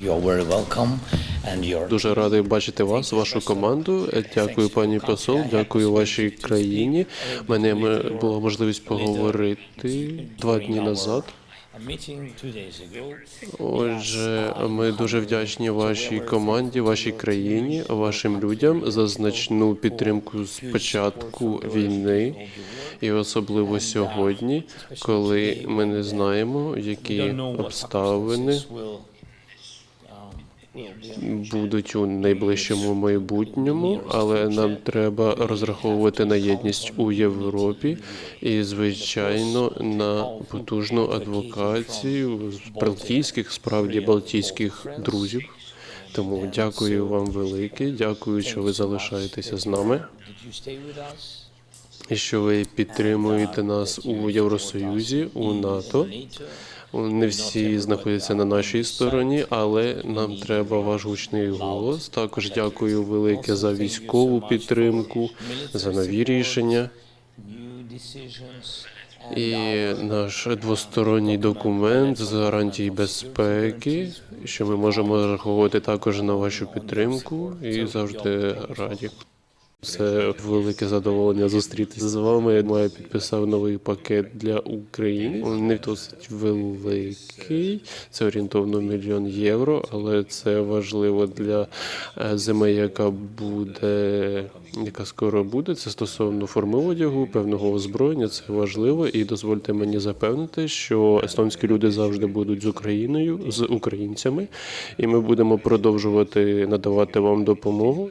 You're very welcome, and you're Дуже радий бачити вас, вашу команду. Дякую, пані посол. Дякую вашій країні. Мене була можливість поговорити два дні назад. Отже, ми дуже вдячні вашій команді, вашій країні, вашим людям за значну підтримку з початку війни, і особливо сьогодні, коли ми не знаємо, які обставини будуть у найближчому майбутньому, але нам треба розраховувати на єдність у Європі і, звичайно, на потужну адвокацію балтійських, справді балтійських друзів. Тому дякую вам велике. Дякую, що ви залишаєтеся з нами і що ви підтримуєте нас у Євросоюзі, у НАТО. NATO. Не всі знаходяться на нашій стороні, але нам треба ваш гучний голос. Також дякую велике за військову підтримку, за нові рішення. І наш двосторонній документ з гарантій безпеки, що ми можемо розраховувати також на вашу підтримку і завжди раді. Це велике задоволення зустрітися з вами. Я підписав новий пакет для України. Не досить великий, це орієнтовно мільйон євро, але це важливо для е, зими, яка буде, яка скоро буде. Це стосовно форми одягу, певного озброєння. Це важливо. І дозвольте мені запевнити, що естонські люди завжди будуть з Україною, з українцями, і ми будемо продовжувати надавати вам допомогу.